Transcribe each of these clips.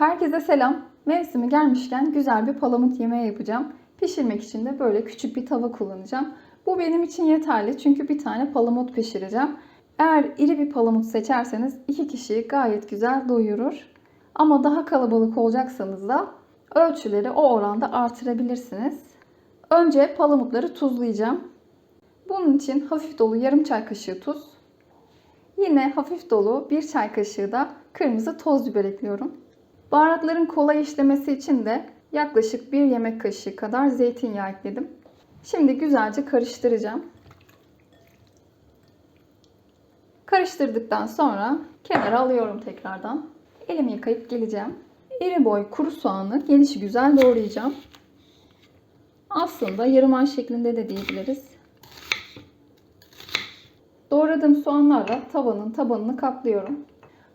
Herkese selam. Mevsimi gelmişken güzel bir palamut yemeği yapacağım. Pişirmek için de böyle küçük bir tava kullanacağım. Bu benim için yeterli çünkü bir tane palamut pişireceğim. Eğer iri bir palamut seçerseniz iki kişiyi gayet güzel doyurur. Ama daha kalabalık olacaksanız da ölçüleri o oranda artırabilirsiniz. Önce palamutları tuzlayacağım. Bunun için hafif dolu yarım çay kaşığı tuz, Yine hafif dolu bir çay kaşığı da kırmızı toz biber ekliyorum. Baharatların kolay işlemesi için de yaklaşık bir yemek kaşığı kadar zeytinyağı ekledim. Şimdi güzelce karıştıracağım. Karıştırdıktan sonra kenara alıyorum tekrardan. Elimi yıkayıp geleceğim. İri boy kuru soğanı gelişi güzel doğrayacağım. Aslında yarım ay şeklinde de diyebiliriz. Doğradığım soğanlarla tavanın tabanını kaplıyorum.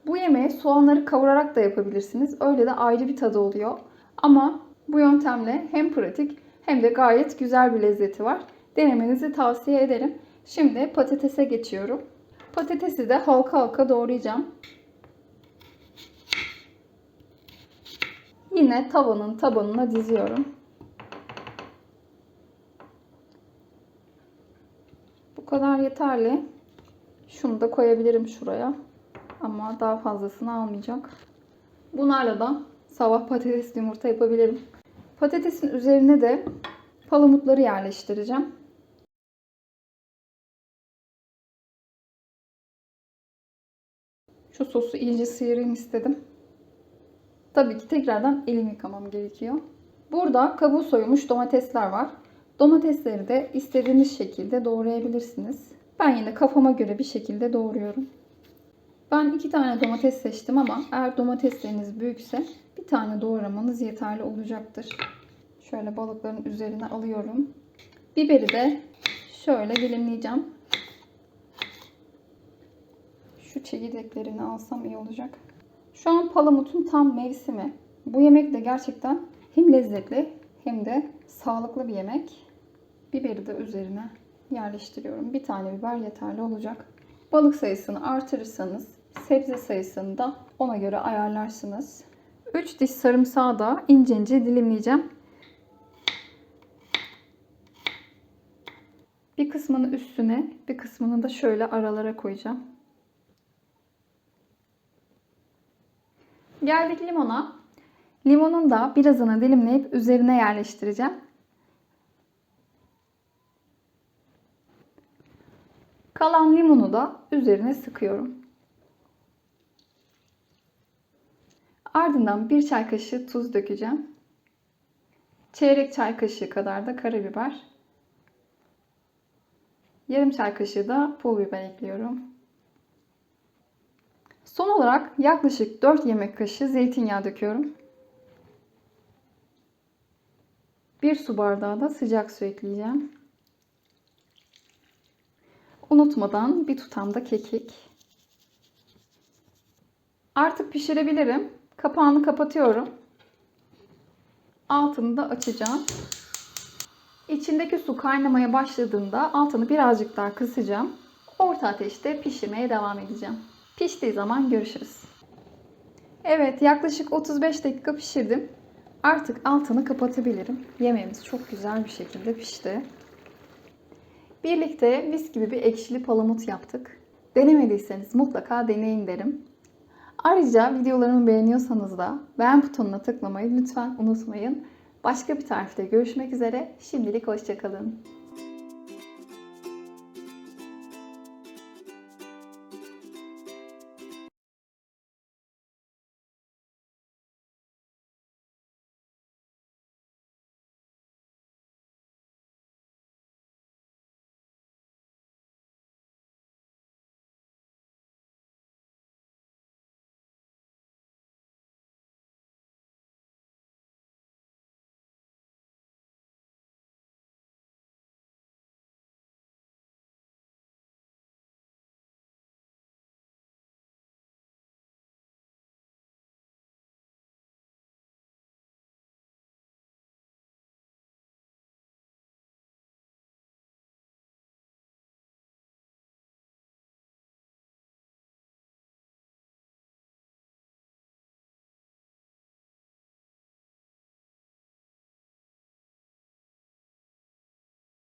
Bu yemeği soğanları kavurarak da yapabilirsiniz. Öyle de ayrı bir tadı oluyor. Ama bu yöntemle hem pratik hem de gayet güzel bir lezzeti var. Denemenizi tavsiye ederim. Şimdi patatese geçiyorum. Patatesi de halka halka doğrayacağım. Yine tavanın tabanına diziyorum. Bu kadar yeterli. Şunu da koyabilirim şuraya. Ama daha fazlasını almayacak. Bunlarla da sabah patates yumurta yapabilirim. Patatesin üzerine de palamutları yerleştireceğim. Şu sosu iyice sıyırayım istedim. Tabii ki tekrardan elimi yıkamam gerekiyor. Burada kabuğu soyulmuş domatesler var. Domatesleri de istediğiniz şekilde doğrayabilirsiniz. Ben yine kafama göre bir şekilde doğruyorum. Ben iki tane domates seçtim ama eğer domatesleriniz büyükse bir tane doğramanız yeterli olacaktır. Şöyle balıkların üzerine alıyorum. Biberi de şöyle dilimleyeceğim. Şu çekirdeklerini alsam iyi olacak. Şu an palamutun tam mevsimi. Bu yemek de gerçekten hem lezzetli hem de sağlıklı bir yemek. Biberi de üzerine yerleştiriyorum. Bir tane biber yeterli olacak. Balık sayısını artırırsanız sebze sayısını da ona göre ayarlarsınız. 3 diş sarımsağı da ince ince dilimleyeceğim. Bir kısmını üstüne, bir kısmını da şöyle aralara koyacağım. Geldik limona. Limonun da birazını dilimleyip üzerine yerleştireceğim. Kalan limonu da üzerine sıkıyorum. Ardından bir çay kaşığı tuz dökeceğim. Çeyrek çay kaşığı kadar da karabiber. Yarım çay kaşığı da pul biber ekliyorum. Son olarak yaklaşık 4 yemek kaşığı zeytinyağı döküyorum. 1 su bardağı da sıcak su ekleyeceğim. Unutmadan bir tutam da kekik. Artık pişirebilirim. Kapağını kapatıyorum. Altını da açacağım. İçindeki su kaynamaya başladığında altını birazcık daha kısacağım. Orta ateşte pişirmeye devam edeceğim. Piştiği zaman görüşürüz. Evet yaklaşık 35 dakika pişirdim. Artık altını kapatabilirim. Yemeğimiz çok güzel bir şekilde pişti. Birlikte mis gibi bir ekşili palamut yaptık. Denemediyseniz mutlaka deneyin derim. Ayrıca videolarımı beğeniyorsanız da beğen butonuna tıklamayı lütfen unutmayın. Başka bir tarifte görüşmek üzere. Şimdilik hoşçakalın.